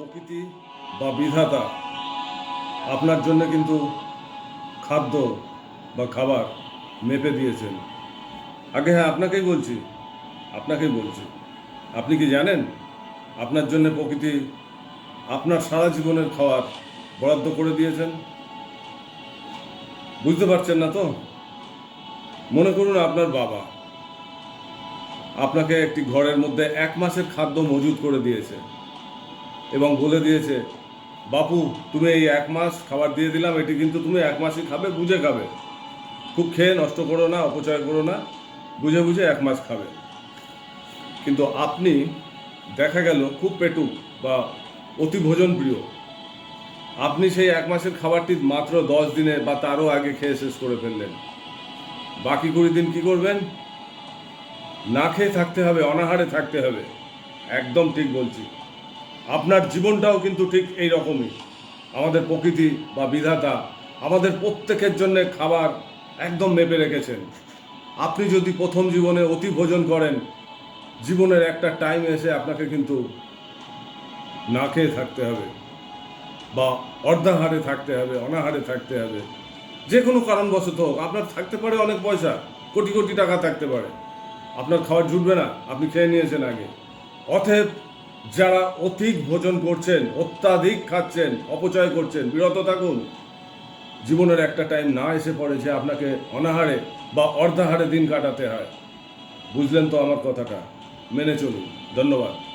প্রকৃতি বা বিধাতা আপনার জন্য কিন্তু খাদ্য বা খাবার মেপে দিয়েছেন। আগে হ্যাঁ আপনাকেই বলছি আপনাকেই বলছি। আপনি কি জানেন? আপনার জন্য প্রকৃতি আপনার সারা জীবনের খাবার বরাদ্দ করে দিয়েছেন? বুঝতে পারছেন না তো? মনে করুন আপনার বাবা আপনাকে একটি ঘরের মধ্যে এক মাসের খাদ্য মজুত করে দিয়েছে। এবং বলে দিয়েছে, বাপু, তুমি এই এক মাস খাবার দিয়ে দিলাম, এটি কিন্তু তুমি এক মাসই খাবে, বুঝে খাবে। খুব খেয়ে নষ্ট করো না, অপচয় করো না, বুঝে বুঝে এক মাস খাবে। কিন্তু আপনি, দেখা গেল, খুব পেটুক বা অতি ভোজন প্রিয়। আপনি সেই এক মাসের খাবারটি মাত্র দশ দিনে বা তারও আগে খেয়ে শেষ করে ফেললেন। বাকি কুড়ি দিন কি করবেন? না খেয়ে থাকতে হবে, অনাহারে থাকতে হবে। একদম ঠিক বলছি। আপনার জীবনটাও কিন্তু ঠিক এই রকমই আমাদের প্রকৃতি বা বিধাতা আমাদের প্রত্যেকের জন্য খাবার একদম মেপে রেখেছেন। আপনি যদি প্রথম জীবনে অতি ভোজন করেন, জীবনের একটা টাইম এসে আপনাকে কিন্তু না খেয়ে থাকতে হবে বা অর্ধাহারে থাকতে হবে, অনাহারে থাকতে হবে। যে কোনো কারণবশত হোক, আপনার থাকতে পারে অনেক পয়সা, কোটি কোটি টাকা থাকতে পারে। আপনার খাবার জুটবে না, আপনি খেয়ে নিয়েছেন আগে। অতএব যারা অধিক ভোজন করছেন, অত্যাধিক খাচ্ছেন, অপচয় করছেন, বিরত থাকুন। জীবনের একটা টাইম না এসে পড়ে যে আপনাকে অনাহারে বা অর্ধাহারে দিন কাটাতে হয়। বুঝলেন তো আমার কথাটা? মেনে চলুন। ধন্যবাদ।